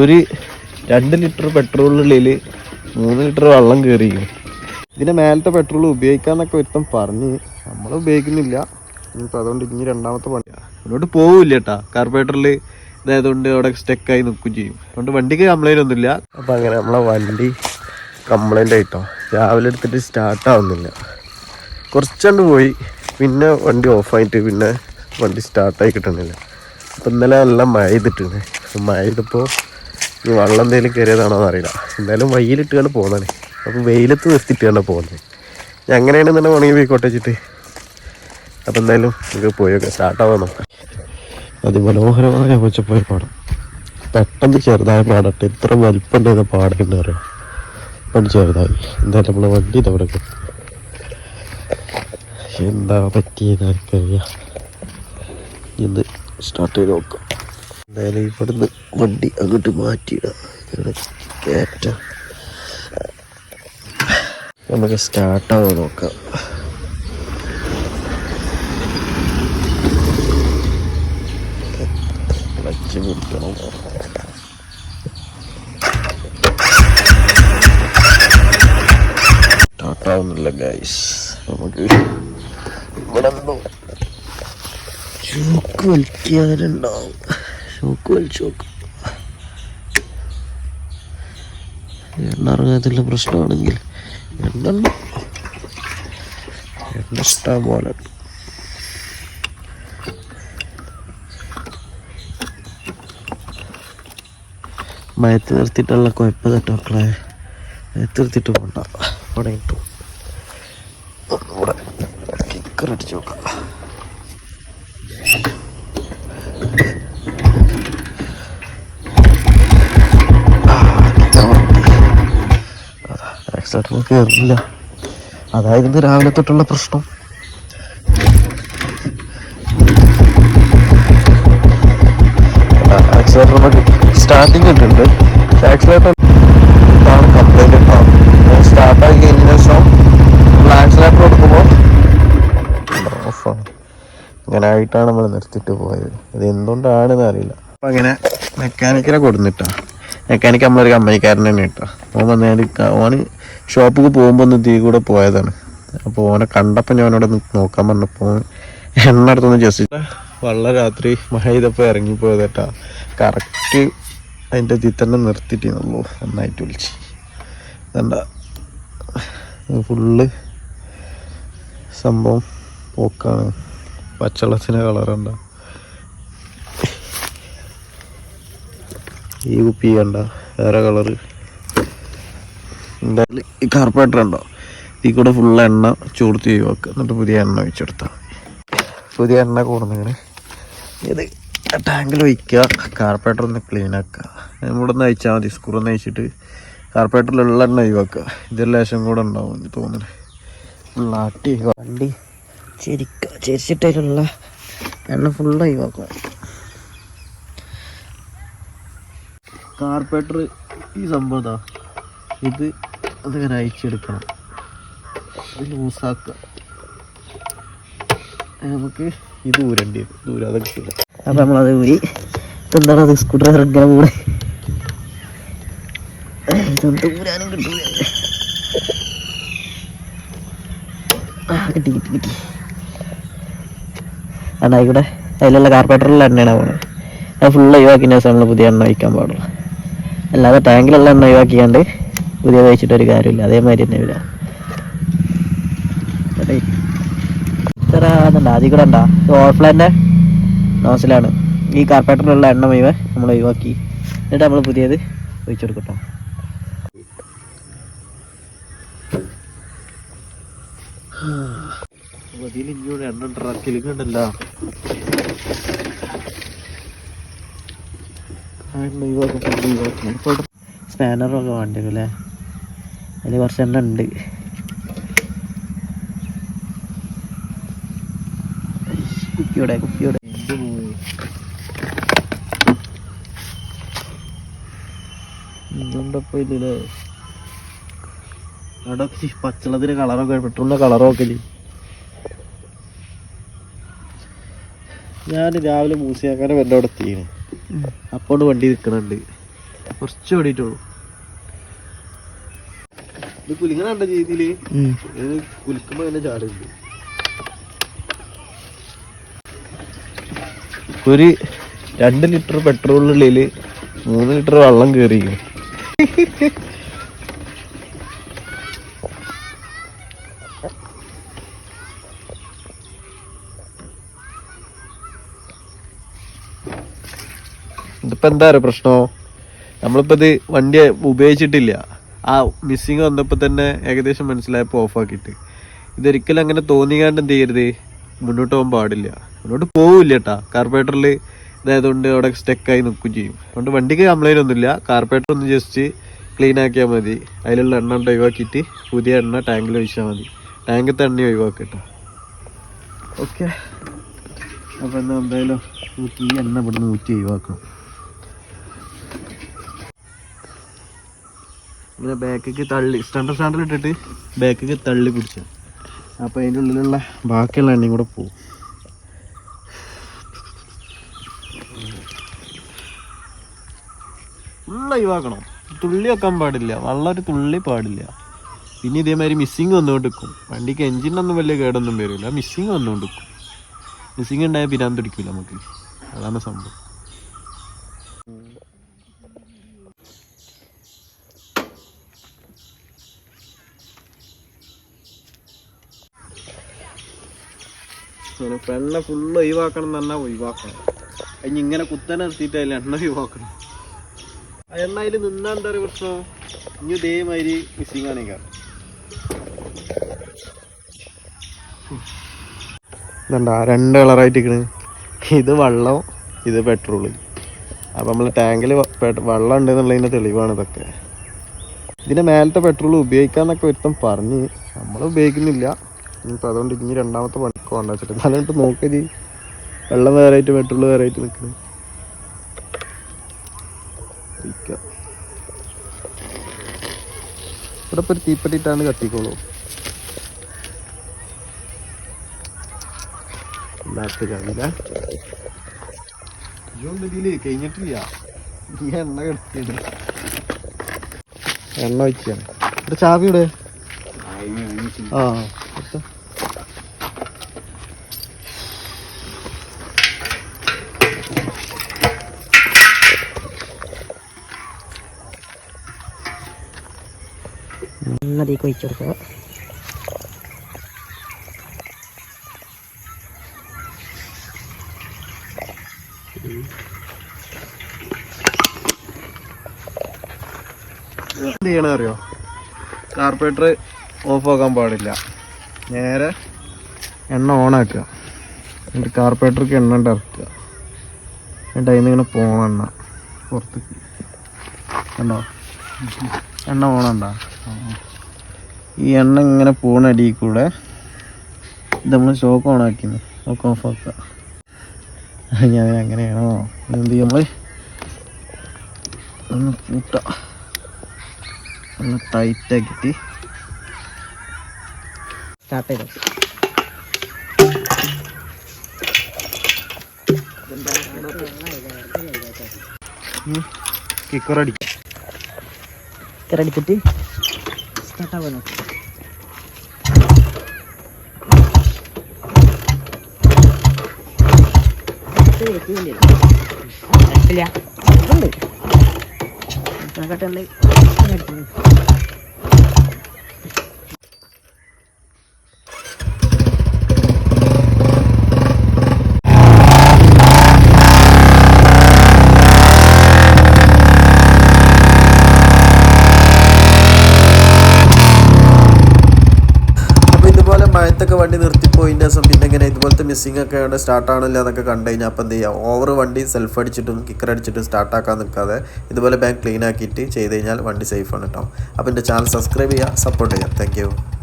ഒരു രണ്ട് ലിറ്റർ പെട്രോളിനുള്ളിൽ മൂന്ന് ലിറ്റർ വെള്ളം കയറിയിരിക്കും ഇതിന്റെ മേലത്തെ പെട്രോൾ ഉപയോഗിക്കാന്നൊക്കെ ഒരുത്തം പറഞ്ഞ്. നമ്മൾ ഉപയോഗിക്കുന്നില്ല. ഇനിയിപ്പോൾ അതുകൊണ്ട് ഇനി രണ്ടാമത്തെ പണി. മുന്നോട്ട് പോവില്ല കേട്ടാ. കാർബറേറ്ററിൽ ഇതായതുകൊണ്ട് അവിടെ സ്റ്റക്കായി നിൽക്കുകയും ചെയ്യും. അതുകൊണ്ട് വണ്ടിക്ക് കംപ്ലൈന്റ് ഒന്നുമില്ല. അപ്പം അങ്ങനെ നമ്മളെ വണ്ടി കംപ്ലൈന്റ് ആയിട്ടോ. രാവിലെ എടുത്തിട്ട് സ്റ്റാർട്ട് ആവുന്നില്ല. കുറച്ചണ്ട് പോയി. പിന്നെ വണ്ടി ഓഫായിട്ട് പിന്നെ വണ്ടി സ്റ്റാർട്ടായി കിട്ടണില്ല അപ്പം ഇന്നലെ നല്ല മഴ ചെയ്തിട്ടുണ്ട് മഴ ചെയ്തപ്പോൾ ഈ വെള്ളം എന്തെങ്കിലും കയറിയതാണോ എന്നറിയില്ല എന്തായാലും വയ്യിലിട്ടുകൊണ്ട് പോകുന്നതാണ് അപ്പം വെയിലത്ത് നിർത്തിയിട്ടാണ് പോകുന്നത് ഞാൻ അങ്ങനെയാണ് തന്നെ ഉണങ്ങി പോയി കൊട്ടച്ചിട്ട് അപ്പം എന്തായാലും നമുക്ക് പോയൊക്കെ സ്റ്റാർട്ടാവാൻ നോക്കാം. അതിമനോഹരമായ പച്ചപ്പോയ പാടം. പെട്ടെന്ന് ചെറുതായ പാടട്ടെ. ഇത്ര വലിപ്പം ചെയ്ത പാടേണ്ട അറിയാം? വണ്ടി ചെറുതായി. എന്തായാലും നമ്മളെ വണ്ടി ഇതവിടെ എന്താ പറ്റിയെന്ന് എനിക്കറിയാം ഇന്ന് സ്റ്റാർട്ട് ചെയ്ത് നോക്കാം. എന്തായാലും ഇവിടുന്ന് വണ്ടി അങ്ങോട്ട് മാറ്റിയിടാം. കയറ്റ. നമുക്ക് സ്റ്റാർട്ടാവാൻ നോക്കാം. ക്ലച്ച് ഗൈസ് നമുക്ക് ഇവിടെ നിന്ന് ചൂക്ക് വലിക്കാനുണ്ടാവും. ഷോക്ക് വലിച്ചു നോക്കും എണ്ണ ഇറങ്ങാത്തുള്ള പ്രശ്നമാണെങ്കിൽ എണ്ണ. എണ്ണ ഇഷ്ടം പോലെ. മയത്ത് നിർത്തിയിട്ടുള്ള കുഴപ്പം തട്ടോ മക്കളെ. മയത്ത് നിർത്തിയിട്ട് പോണ്ട. അവിടെ കിട്ടും കിക്കർ അടിച്ചു നോക്കാം ആക്സിലേറ്റർ കയറില്ല അതായിരുന്നു രാവിലെ തൊട്ടുള്ള പ്രശ്നം. ആക്സിലേറ്റർ സ്റ്റാർട്ടിങ് ഇട്ടുണ്ട്. ആക്സിലേറ്റർ ഇതാണ് കംപ്ലൈന്റ് ഉണ്ടാവും സ്റ്റാർട്ടായി കഴിഞ്ഞ ശേഷം ആക്സിലേറ്റർ കൊടുക്കുമ്പോൾ ഓഫാണ് അങ്ങനെ ആയിട്ടാണ് നമ്മൾ നിർത്തിയിട്ട് പോയത്. ഇത് എന്തുകൊണ്ടാണെന്ന് അറിയില്ല. അപ്പം അങ്ങനെ മെക്കാനിക്കിനെ കൊടുന്നിട്ടാ. മെക്കാനിക്ക് നമ്മളൊരു കമ്പനിക്കാരൻ തന്നെ ഇട്ടാ ഓൻ വന്നാൽ ഓന് ഷോപ്പിൽ പോകുമ്പോൾ ഒന്ന് തീ കൂടെ പോയതാണ്. അപ്പോൾ ഓനെ കണ്ടപ്പോൾ ഞാൻ അവിടെ നോക്കാൻ പറഞ്ഞപ്പോൾ എണ്ണ അടുത്തൊന്ന് ജസ്റ്റ് വള്ള രാത്രി മഴ ചെയ്തപ്പോൾ ഇറങ്ങിപ്പോയതേട്ടാ. കറക്റ്റ് അതിന്റെ ഇതിൽ നിർത്തിയിട്ടുള്ളൂ നന്നായിട്ട് വിളിച്ച്. വേണ്ട ഫുള്ള് സംഭവം പോക്കാണ്. പച്ചവെള്ളത്തിന് കളറുണ്ട ഈ കുപ്പി കണ്ട. വേറെ കളറ്. എന്തായാലും ഈ കാർപ്പറേറ്റർ ഉണ്ടോ? ഇതിൽ കൂടെ ഫുൾ എണ്ണ ചൂടുത്ത് ഒഴിവാക്കുക എന്നിട്ട് പുതിയ എണ്ണ ഒഴിച്ചെടുത്താൽ പുതിയ എണ്ണ കൂടുന്നിങ്ങനെ ഇത് ടാങ്കിൽ ഒഴിക്കുക കാർപ്പറേറ്റർ ഒന്ന് ക്ലീൻ ആക്കുക. ഇവിടെ നിന്ന് അയച്ചാൽ മതി. സ്ക്രൂ ഒന്ന് അയച്ചിട്ട് കാർപ്പറേറ്ററിലുള്ള എണ്ണ ഒഴിവാക്കുക. ഇതൊരു ലേശം കൂടെ ഉണ്ടാവും എന്ന് തോന്നുന്നു. ഫുള്ളാട്ടി വണ്ടി ചെരിക്ക ചെരിച്ചിട്ടതിലുള്ള എണ്ണ ഫുള്ള് ഒഴിവാക്കുക. കാർപ്പറേറ്റർ ഈ സംഭവം ഇതാ അതിങ്ങനെ അയച്ചെടുക്കണം. ഇത് ലൂസാക്കുക. നമുക്ക് ഇത് ഊരണ്ടി വരും. ദൂരാതെ കിട്ടില്ല. അപ്പം നമ്മളത് ഊരി എന്താണ് അത് സ്ക്രൂ ഡ്രൈവർ ഇങ്ങനെ കൂടെ ഊരാനും കിട്ടൂല. ആ കിട്ടി കിട്ടി കിട്ടി. ഇവിടെ അതിലുള്ള കാർപ്പറേറ്ററിലുള്ള എണ്ണയാണ് പോണത്. അത് ഫുൾ ഒഴിവാക്കിയ ശേഷം നമ്മൾ പുതിയ എണ്ണ ഒഴിക്കാൻ പാടുള്ളൂ. അല്ലാതെ ടാങ്കിലുള്ള എണ്ണ ഒഴിവാക്കിയാണ്ട് പുതിയ ഒഴിച്ചിട്ട് ഒരു കാര്യമില്ല. അതേമാതിരി തന്നെ വരിക ഇത്ര അതുണ്ട് അതിൽ കൂടെ ഉണ്ടാ ഓവർഫ്ലാന്റെ നോസിലാണ്. ഈ കാർപ്പേറ്ററിലുള്ള എണ്ണ മുഴുവൻ നമ്മൾ ഒഴിവാക്കി. എന്നിട്ട് നമ്മൾ പുതിയത് ഒഴിച്ചു കൊടുക്കട്ടോ. സ്പാനറൊക്കെ വേണ്ടി വരും അല്ലേ? അതിൽ കുറച്ചെണ്ണം ഉണ്ട്. കുപ്പിയോടെ കുപ്പിയോടെ. എന്തുണ്ടപ്പോ ഇതിൽ അവിടെ പച്ചളത്തിന് കളറൊക്കെ പെട്രോളിന്റെ കളറൊക്കെ ഞാൻ രാവിലെ മൂസിയാക്കാനെ എന്റെ അവിടെ എത്തിയിരുന്നു അപ്പോണ്ട് വണ്ടി നിൽക്കണുണ്ട് കുറച്ച് ഓടിയിട്ടുള്ളൂ. ഇത് കണ്ട രീതിയിൽ കുലിക്കുമ്പോ തന്നെ ചാടുണ്ട്. ഒരു രണ്ട് ലിറ്റർ പെട്രോളിനുള്ളിൽ മൂന്ന് ലിറ്റർ വെള്ളം കയറി ഇതിപ്പോ എന്താ പറയുക പ്രശ്നോ? നമ്മളിപ്പോ ഇത് വണ്ടി ഉപയോഗിച്ചിട്ടില്ല. ആ മിസ്സിങ് വന്നപ്പോൾ തന്നെ ഏകദേശം മനസ്സിലായപ്പോൾ ഓഫാക്കിയിട്ട് ഇതൊരിക്കലും അങ്ങനെ തോന്നിക്കാണ്ട് എന്ത് ചെയ്യരുത്. മുന്നോട്ട് പോകാൻ പാടില്ല. മുന്നോട്ട് പോവില്ല കേട്ടാ കാർപ്പറേറ്ററിൽ ഇതായതുകൊണ്ട് അവിടെ സ്റ്റക്കായി നിൽക്കുകയും ചെയ്യും. അതുകൊണ്ട് വണ്ടിക്ക് കംപ്ലൈന്റ് ഒന്നുമില്ല. കാർപ്പറേറ്റർ ഒന്ന് ജസ്റ്റ് ക്ലീൻ ആക്കിയാൽ മതി. അതിലുള്ള എണ്ണ ഒഴിവാക്കിയിട്ട് പുതിയ എണ്ണ ടാങ്കിൽ ഒഴിച്ചാൽ മതി. ടാങ്കിലത്തെ എണ്ണ ഒഴിവാക്കട്ടോ ഓക്കെ അപ്പോൾ എന്താ എന്തായാലും ഈ എണ്ണ ഇവിടുന്ന് ഊറ്റി ഒഴിവാക്കണം. ഇങ്ങനെ ബാക്കിക്ക് തള്ളി സ്റ്റാൻഡർ സ്റ്റാൻഡർ ഇട്ടിട്ട് ബാക്കിക്ക് തള്ളി പിടിച്ച. അപ്പോൾ അതിന്റെ ഉള്ളിലുള്ള ബാക്കിയുള്ള എണ്ണയും കൂടെ പോകും ഫുള്ള് ഒഴിവാക്കണം. തുള്ളി വെക്കാൻ പാടില്ല. വെള്ളം ഒരു തുള്ളി പാടില്ല. പിന്നെ ഇതേമാതിരി മിസ്സിങ് വന്നുകൊണ്ടിരിക്കും. വണ്ടിക്ക് എഞ്ചിനൊന്നും വലിയ കേടൊന്നും വരില്ല. മിസ്സിങ് വന്നുകൊണ്ടിരിക്കും. മിസ്സിങ് ഉണ്ടായാൽ പിരാൻ പിടിക്കില്ല നമുക്ക്. അതാണ് സംഭവം. അങ്ങനെ എണ്ണ ഫുള്ള് ഒഴിവാക്കണം എന്ന് പറഞ്ഞാൽ ഒഴിവാക്കണം. അതിന് ഇങ്ങനെ കുത്തനെ നിർത്തിയിട്ട് അതിൽ എണ്ണ ഒഴിവാക്കണം. ആ എണ്ണ അതിൽ നിന്നാ എന്താ പറയുക പ്രശ്നം? ഇനി ഇതേമാതിരി മിസ്സിങ് ആണെങ്കിൽ ഇതുണ്ടാ രണ്ട് കളറായിട്ട് ഇരിക്കണ് ഇത് വെള്ളം ഇത് പെട്രോൾ അപ്പം നമ്മൾ ടാങ്കിൽ വെള്ളം ഉണ്ടെന്നുള്ളതിന്റെ തെളിവാണ് ഇതൊക്കെ. ഇതിന്റെ മേലത്തെ പെട്രോൾ ഉപയോഗിക്കാന്നൊക്കെ ഒരുത്തം പറഞ്ഞ്. നമ്മൾ ഉപയോഗിക്കുന്നില്ല. ഇനിയിപ്പോൾ അതുകൊണ്ട് ഇനി രണ്ടാമത്തെ പണിക്ക് വേണ്ട വെച്ചിട്ട്. നല്ലിട്ട് നോക്കി വെള്ളം വേറായിട്ട് വേറെ വേറായിട്ട് നിൽക്കുന്നത് ഇവിടെ ഇപ്പോൾ ഒരു തീപ്പെട്ടിട്ടാണ് കത്തിക്കോളൂ. കഴിഞ്ഞിട്ടില്ല. ഈ എണ്ണ കിടത്തിയത് എണ്ണ വെച്ചാണ് ഇവിടെ ചാവി ഇവിടെ. ആ എടുത്തോ. നദിക്ക് ഒഴിച്ചു കൊടുക്കുക എന്ത് ചെയ്യണം അറിയോ? കാർപ്പറേറ്റർ ഓഫ് ആക്കാൻ പാടില്ല. നേരെ എണ്ണ ഓണാക്കുക എന്നിട്ട് കാർപ്പറേറ്റർക്ക് എണ്ണ ഇറക്കുക. എന്നിട്ട് അതിൽ നിന്ന് ഇങ്ങനെ പോകണം എണ്ണ. പുറത്തേക്ക് കണ്ടോ? എണ്ണ ഓണുണ്ടോ ഈ എണ്ണ ഇങ്ങനെ പോണ അടിയിൽ കൂടെ ഇത് നമ്മൾ ഷോക്ക് ഓൺ ആക്കിന്ന്. ഷോക്ക് ഓഫ് ആക്കുക. ഞാൻ അങ്ങനെയാണോ. എന്ത് ചെയ്യും നമ്മൾ ഒന്ന് പൂട്ട ഒന്ന് ടൈറ്റ് ആക്കിയിട്ട് സ്റ്റാർട്ട് ചെയ്തു. കിക്കർ അടിക്കാം അടിച്ചിട്ട് സ്റ്റാർട്ട് ആവാനോ അപ്പോൾ ഇതുപോലെ വണ്ടി നിർത്തിപ്പോയിന്റെ ദിവസം പിന്നെ ഇങ്ങനെ ഇതുപോലത്തെ മിസ്സിംഗ് ഒക്കെ ഉണ്ട് സ്റ്റാർട്ട് ആണില്ല എന്നൊക്കെ കണ്ടു കഴിഞ്ഞാൽ അപ്പം എന്ത് ചെയ്യുക ഓവർ വണ്ടി സെൽഫ് അടിച്ചിട്ടും കിക്കർ അടിച്ചിട്ടും സ്റ്റാർട്ടാക്കാൻ നിൽക്കാതെ ഇതുപോലെ ബാങ്ക് ക്ലീൻ ആക്കിയിട്ട് ചെയ്ത് കഴിഞ്ഞാൽ വണ്ടി സേഫ് ആണ് കേട്ടോ അപ്പോൾ എന്റെ ചാനൽ സബ്സ്ക്രൈബ് ചെയ്യുക സപ്പോർട്ട് ചെയ്യുക. താങ്ക്